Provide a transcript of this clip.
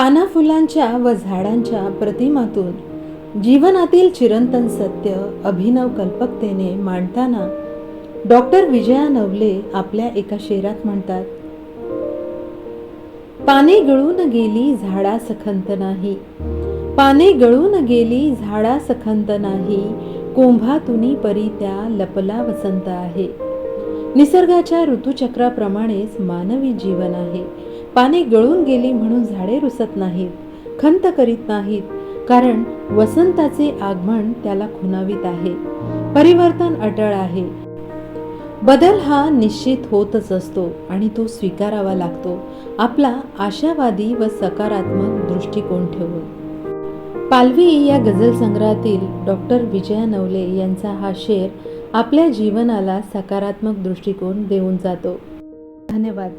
पाना फुलांच्या व झाडांच्या प्रतिमातून जीवनातील चिरंतन सत्य अभिनव कल्पकतेने मांडताना डॉक्टर विजया नवले आपल्या एका शेरात म्हणतात पाने गळून गेली झाडा सखंत नाही. पाने गळून गेली झाडा सखंत नाही. कोंभातुनी परी त्या लपला वसंत आहे. निसर्गाच्या ऋतुचक्राप्रमाणेच मानवी जीवन आहे. पाने गळून गेली म्हणून झाडे रुसत नाहीत खंत करीत नाहीत कारण वसंताचे आगमन त्याला खुनावित आहे. परिवर्तन अटळ आहे. बदल हा निश्चित होतच असतो आणि तो स्वीकारावा लागतो आपला आशावादी व सकारात्मक दृष्टिकोन ठेवून. पालवी या गझल संग्रहातील डॉक्टर विजया नवले यांचा हा शेर आपल्या जीवनाला सकारात्मक दृष्टिकोन देऊन जातो. धन्यवाद.